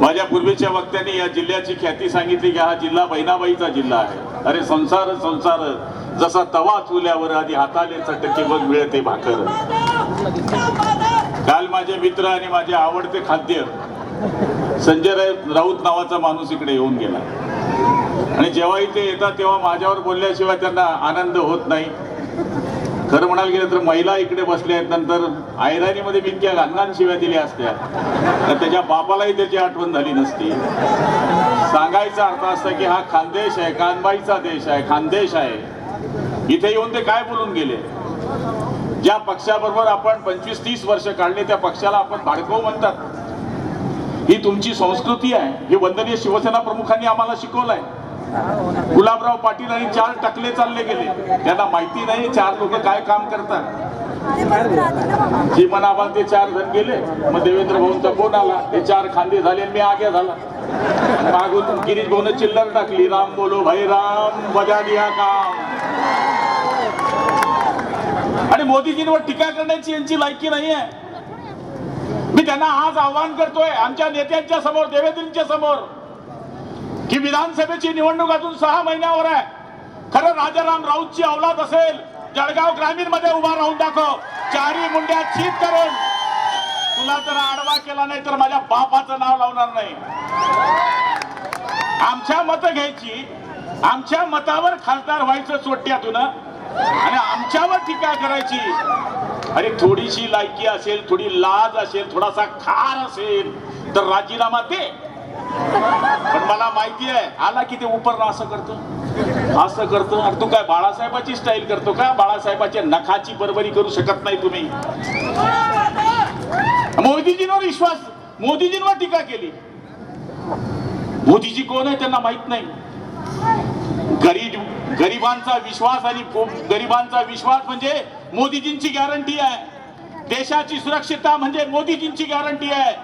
माझ्या पूर्वीच्या वक्त्यांनी या जिल्ह्याची ख्याती सांगितली की हा जिल्हा बहिणाबाईचा जिल्हा आहे. अरे संसार संसार. जसा तवा चुल्यावर आधी हाताले चटके बघ मिळते भाकर. काल माझे मित्र आणि माझे आवडते खाद्य संजय राय- राऊत नावाचा माणूस इकडे येऊन गेला. आणि जेव्हा इथे येतात तेव्हा माझ्यावर बोलल्याशिवाय त्यांना आनंद होत नाही. खरं म्हणायला गेलं तर महिला इकडे बसल्या आहेत नंतर आयराणीमध्ये मी इतक्या घाणघाण शिव्या दिल्या असत्या. तर त्याच्या बापालाही त्याची आठवण झाली नसती. सांगायचा अर्थ असा की हा खानदेश आहे कानबाईचा देश आहे खानदेश आहे. इथे येऊन ते काय बोलून गेले? ज्या पक्षाबरोबर आपण पंचवीस तीस वर्ष काढले त्या पक्षाला आपण भाडकव म्हणतात. ही तुमची संस्कृती आहे. हे वंदनीय शिवसेना प्रमुखांनी आम्हाला शिकवलं आहे गुलाबराव पाटील आणि चार टकले चालले गेले. त्यांना माहिती नाही चार लोक काय काम करतात. जी मनाबा ते चार जण गेले. मग देवेंद्र भाऊंचा फोन आला. ते चार खांदे झाले आणि मी आगे झाला. मागून गिरीश भाऊन चिल्लर टाकली. राम बोलो भाई राम बजा दिया काम. आणि मोदीजींवर टीका करण्याची यांची लायकी नाही आहे मी त्यांना आज आव्हान करतोय. आमच्या नेत्यांच्या समोर देवेंद्रच्या समोर. की विधानसभेची निवडणूक अजून सहा महिन्यावर आहे. खरं राजाराम राऊतची अवलाद असेल जळगाव ग्रामीणमध्ये उभा राहून दाखव. चारी मुंड्या चीत करून. तुला जर आडवा केला नाही तर माझ्या बापाचं नाव लावणार नाही. आमच्या मत घ्यायची आमच्या मतावर खासदार व्हायचं सोट्यातून आणि आमच्यावर टीका करायची. अरे थोडीशी लायकी असेल थोडी लाज असेल थोडासा खार असेल तर राजीनामा दे. पण मला माहिती आहे आला की ते उपरला असं करतो. असं करतो आणि तू काय बाळासाहेबाची स्टाईल करतो का? बाळासाहेबाच्या नखाची बरोबरी करू शकत नाही तुम्ही. मोदीजींवर विश्वास मोदीजींवर टीका केली. मोदीजी कोण आहे त्यांना माहीत नाही. गरीब गरिबांचा विश्वास आणि गरिबांचा विश्वास म्हणजे मोदीजींची गॅरंटी आहे. देशाची सुरक्षितता म्हणजे मोदीजींची गॅरंटी आहे.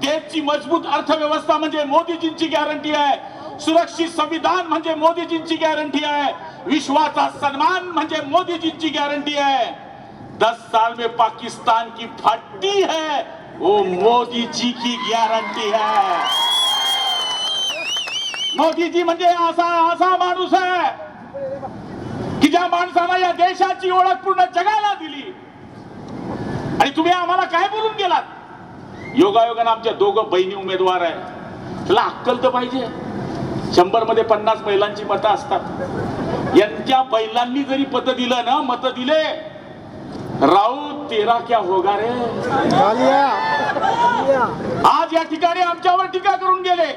देशची मजबूत अर्थव्यवस्था म्हणजे मोदीजींची गॅरंटी आहे. सुरक्षित संविधान म्हणजे मोदीजींची गॅरंटी आहे. विश्वाचा सन्मान म्हणजे मोदीजींची गॅरंटी आहे. दस साल में पाकिस्तान की फट्टी है वो मोदी जी की गॅरंटी है. मोदीजी म्हणजे असा असा माणूस आहे की ज्या माणसाला या देशाची ओळख पूर्ण जगाला दिली. आणि तुम्ही आम्हाला काय बोलून गेलात? योगायोगानं आमच्या दोघं बहिणी उमेदवार आहे त्याला अक्कल तर पाहिजे. शंभरमध्ये पन्नास बैलांची मतं असतात. यांच्या बैलांनी जरी पत दिलं ना मत दिले राऊत तेरा क्या होगा रे? आज या ठिकाणी आमच्यावर टीका करून गेले.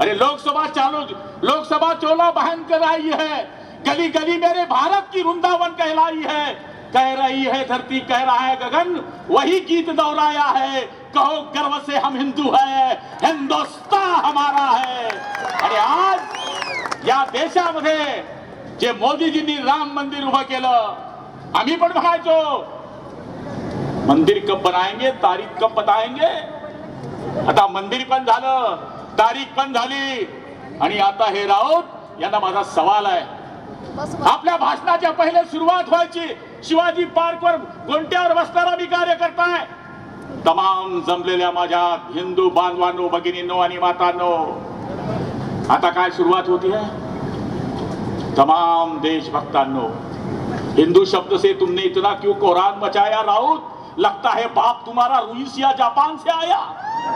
अरे लोकसभा चालू लोकसभा चोला बहन कर आई है. गली गली मेरे भारत की वृंदावन कहलाई है. कह रही है धरती कह रहा है गगन वही गीत दोहराया है. कहो गर्व से हम हिंदू है हिंदुस्तान हमारा है। आणि आज या देशामध्ये जे मोदीजींनी राम मंदिर उभं केलं आम्ही पण म्हणायचो मंदिर कब बनाएंगे तारीख कब बताएंगे? आता मंदिर पण झालं तारीख पण झाली। आणि आता हे राऊत यांना माझा सवाल आहे। आपल्या भाषणाच्या पहिले सुरुवात व्हायची शिवाजी पार्क वर गोंट्यावर बसणारा मी कार्य करताय तमाम जमलेल्या माझ्या हिंदू बांधवांनो भगिनींनो आणि मातांनो आता काय सुरुवात होती है? तमाम देशभक्तांनो हिंदू शब्द से तुमने इतना क्यों कोरान मचाया? राउत लगता है बाप तुम्हारा रूस या जापान से आया।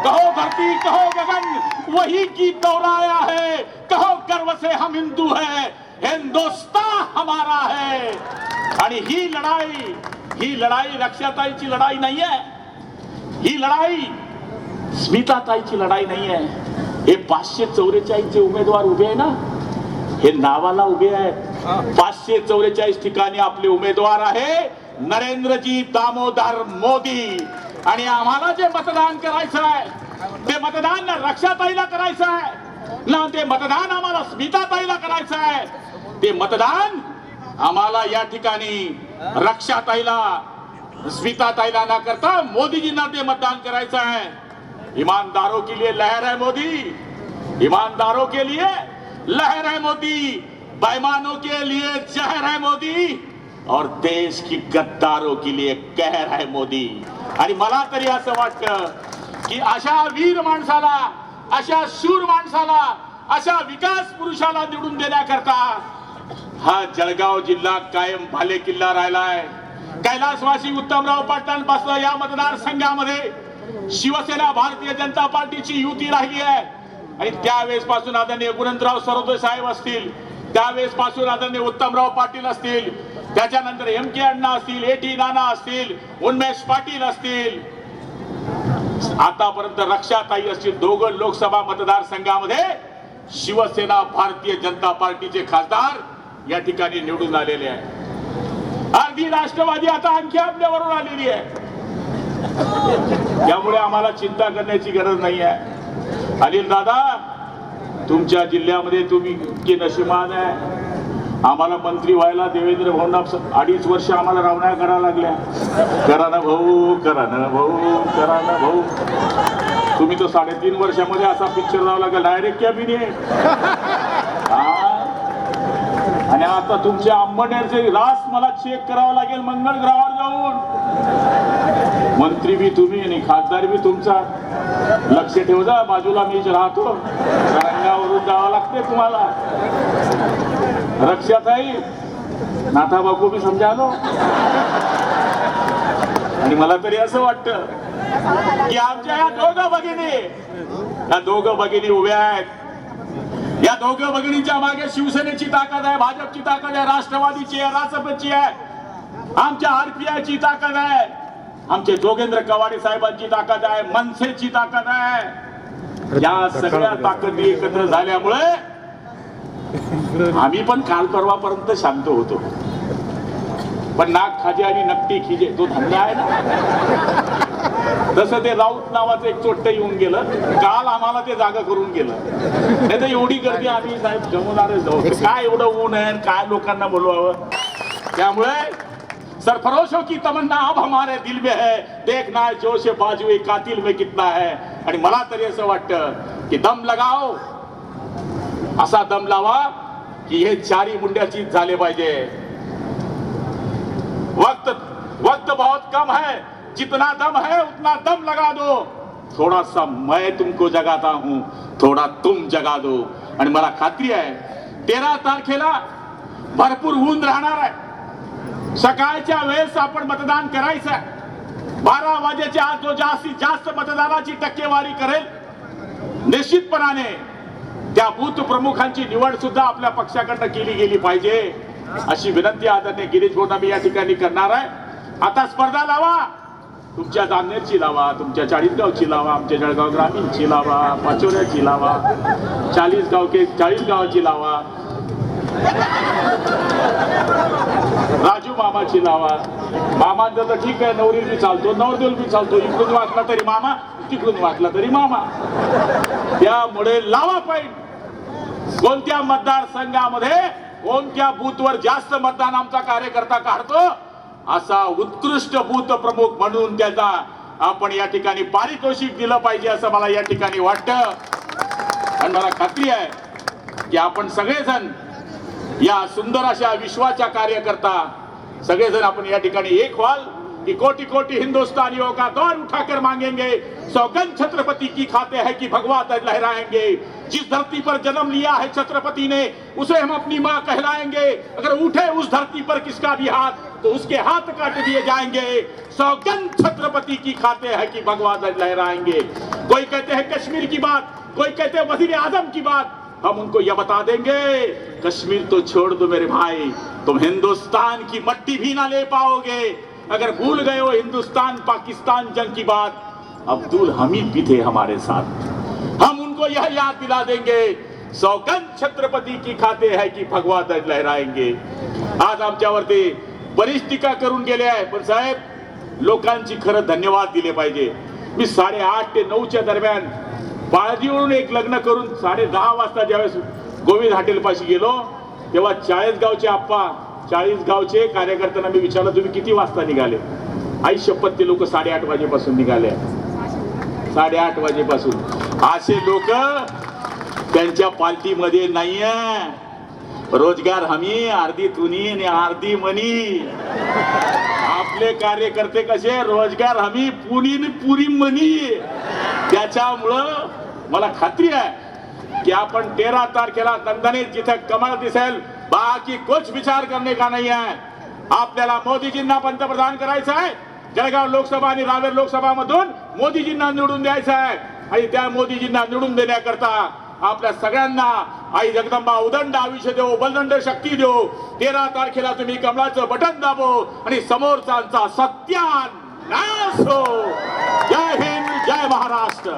कहो धरती कहो गगन वही गीत दोहराया है। कहो गर्व से हम हिंदू है। हिंदुस्तान हमारा है। आणि ही लढाई ही लढाई रक्षाताईची लढाई नाही आहे ही लढाई स्मिताताईची लढाई नाही आहे. हे पाचशे चौवेचाळीस जे उमेदवार उभे आहे ना? हे नावाला उभे आहेत. पाचशे चौवेचाळीस ठिकाणी आपले उमेदवार आहे नरेंद्रजी दामोदर मोदी. आणि आम्हाला जे मतदान करायचं आहे ते मतदान रक्षाताईला करायचं आहे. ना ते मतदान आम्हाला स्मिताताईला करायचं आहे. ते मतदान आम्हाला या ठिकाणी रक्षाताईला स्मिताताईला ना करता मोदीजींना ते मतदान करायचं आहे. ईमानदारों के लिए लहर है मोदी. ईमानदारों के लिए लहर है मोदी. बेईमानों के लिए जहर है मोदी. और देश की गद्दारों के लिए कहर है मोदी. आणि मला तरी असं वाटतं की अशा वीर माणसाला अशा शूर माणसाला अशा विकास पुरुषाला निवडून देण्याकरता हा जळगाव जिल्हा कायम भाले किल्ला राहिलाय कैलासवासी उत्तमराव पाटलांपासून या मतदारसंघामध्ये शिवसेना भारतीय जनता पार्टीची युती राहिली आहे. आणि त्यावेळेस पासून आदरणीय गुणंतराव सरोदे साहेब असतील त्यावेळेस पासून आदरणीय उत्तमराव पाटील असतील त्याच्यानंतर एम के अण्णा असतील ए टी नाना असतील उन्मेष पाटील असतील. आतापर्यंत रक्षाताई असतील दोघं लोकसभा मतदारसंघामध्ये शिवसेना भारतीय जनता पार्टीचे खासदार या ठिकाणी निवडून आलेले आहे अर्धी राष्ट्रवादी आता आणखी आपल्यावरून आलेली आहे. त्यामुळे आम्हाला चिंता करण्याची गरज नाही आहे. अनिल दादा तुमच्या जिल्ह्यामध्ये तुम्ही इतके नशिबान आहे. आम्हाला मंत्री व्हायला देवेंद्र भाऊंना अडीच वर्ष आम्हाला रावण्या कराव्या लागल्या. करा ना भाऊ करा ना भाऊ करा ना भाऊ. तुम्ही तर साडेतीन वर्षामध्ये असा पिक्चर लावला का? डायरेक्ट कॅबिनेट आणि आता तुमच्या अंबनेरचे रास मला चेक करावं लागेल मंगळ ग्रहावर जाऊन. मंत्री बी तुम्ही आणि खासदार बी तुमचा. लक्ष ठेव जा बाजूला मीच राहतो. रंगावरून जावं लागते तुम्हाला. रक्षाताई नाथा बापू बी समजालो. आणि मला तरी असं वाटतं की आमच्या या दोघं भगिनी या दोघं भगिनी उभ्या आहेत. या दोघं भगिनींच्या मागे शिवसेनेची ताकद आहे भाजपची ताकद आहे राष्ट्रवादीची आहे रासपची आहे. आमच्या आरपीआयची ताकद आहे. आमचे जोगेंद्र कवाडे साहेबांची ताकद आहे मनसेची ताकद आहे. या सगळ्या ताकदी एकत्र झाल्यामुळे आम्ही पण काल परवापर्यंत शांत होतो. पण नाक खाजे आणि नक्की खिजे तो धंदा आहे ना? तसं ते राऊत नावाचं एक चोट्ट येऊन गेलं काल आम्हाला ते जागा करून गेलं. नाही तर एवढी गर्दी आम्ही साहेब जमवणारच नव्हतो काय एवढं ऊन आहे आणि काय लोकांना बोलवावं? त्यामुळे सरफरोशों की तमन्ना अब हमारे दिल में है देखना है जोश बाजू कातिल में कितना है. आणि मला तरी असं वाटतं की दम लगाओ. असा दम लावा की हे चारी मुंड्याची झाले पाहिजे. वक्त वक्त बहुत कम है. जितना दम है उतना दम लगा दो। थोड़ा सा मैं तुमको जगाता हूं थोडा तुम जगा दो। आणि मला खात्री आहे तेरा तारखेला भरपूर ऊन राहणार आहे सकाळच्या वेळेस आपण मतदान करायचं आहे। बारा वाजेच्या आज जो जास्तीत जास्त मतदानाची टक्केवारी करेल निश्चितपणाने त्या बूथ प्रमुखांची निवड सुद्धा आपल्या पक्षाकडनं केली गेली पाहिजे अशी विनंती आदरणीय गिरीश भाऊंना या ठिकाणी करणार आहे. आता स्पर्धा लावा. तुमच्या जामनेरची लावा तुमच्या चाळीसगावची लावा आमच्या जळगाव ग्रामीणची लावा पाचोऱ्याची लावा चाळीस गाव के चाळीस गावाची लावा राजू मामाची लावा. मामांचं तर ठीक आहे नवरील बी चालतो नवरदेल बी चालतो इकडून वाचला तरी मामा तिकडून वाचला तरी मामा. त्यामुळे लावा पाहिजे कोणत्या मतदारसंघामध्ये कोणत्या बूथवर जास्त मतदान आमचा कार्यकर्ता काढतो? असा उत्कृष्ट भूत प्रमुख म्हणून त्याचा आपण या ठिकाणी पारितोषिक दिलं पाहिजे असं मला या ठिकाणी वाटतं. आणि मला खात्री आहे की आपण सगळेजण या सुंदर अशा विश्वाच्या कार्यकर्ता सगळेजण आपण या ठिकाणी एक व्हाल कि कोटि कोटि हिंदुस्तानियों का गौर उठाकर मांगेंगे सौगन छत्रपति की खाते हैं कि भगवा ध्वज लहराएंगे जिस धरती पर जन्म लिया है छत्रपति ने, उसे हम अपनी माँ कहलाएँगे। अगर उठे उस धरती पर किसका भी हाथ तो उसके हाथ काट दिए जाएँगे। सौगंध छत्रपति की खाते हैं कि भगवा ध्वज लहराएँगे। कोई कहते हैं कश्मीर की बात, कोई कहते हैं वज़ीर आज़म की बात, हम उनको यह बता देंगे, कश्मीर तो छोड़ दो मेरे भाई, तुम हिंदुस्तान की मट्टी भी ना ले पाओगे। अगर भूल गए हो हिंदुस्तान, पाकिस्तान जंग की बात, अब्दुल हमीद भी थे हमारे साथ। हम उनको यह याद दिला देंगे। सौगंध छत्रपति की खाते है की भगवा ध्वज लहराएंगे। आज आमच्यावरती बरीच टीका करून गेले आहे पण साहेब लोकांची खरं धन्यवाद दिले पाहिजे। मी साडेआठ ते नऊच्या दरम्यान बाळजीवरून एक लग्न करून साडे दहा वाजता ज्यावेळेस गोविंद हॉटेलपाशी गेलो तेव्हा चाळीस गावचे आप्पा चाळीस गावचे कार्यकर्त्यांना मी विचारलं तुम्ही किती वाजता निघाले? आई शपथ ते लोक साडेआठ वाजेपासून निघाले. साडेआठ वाजेपासून. असे लोक त्यांच्या पार्टीमध्ये नाहीये. रोजगार हमी अर्धी तुनी आणि अर्धी मनी. आपले कार्यकर्ते कसे? रोजगार हमी पुनी पुरी मनी. त्याच्यामुळं मला खात्री आहे की आपण तेरा तारखेला दणदणीत जिथे कमळ दिसेल बाकी कुछ विचार करणे का नाही आहे? आपल्याला मोदीजींना पंतप्रधान करायचं आहे. जळगाव लोकसभा आणि रावेर लोकसभा मधून मोदीजींना निवडून द्यायचं आहे. आणि त्या मोदीजींना निवडून देण्याकरता आपल्या सगळ्यांना आई जगदंबा उदंड आयुष्य देऊ बलदंड शक्ती देऊ तेरा तारखेला तुम्ही कमळाचं बटन दाबो आणि समोरचा सत्यान नाश हो. जय हिंद जय महाराष्ट्र.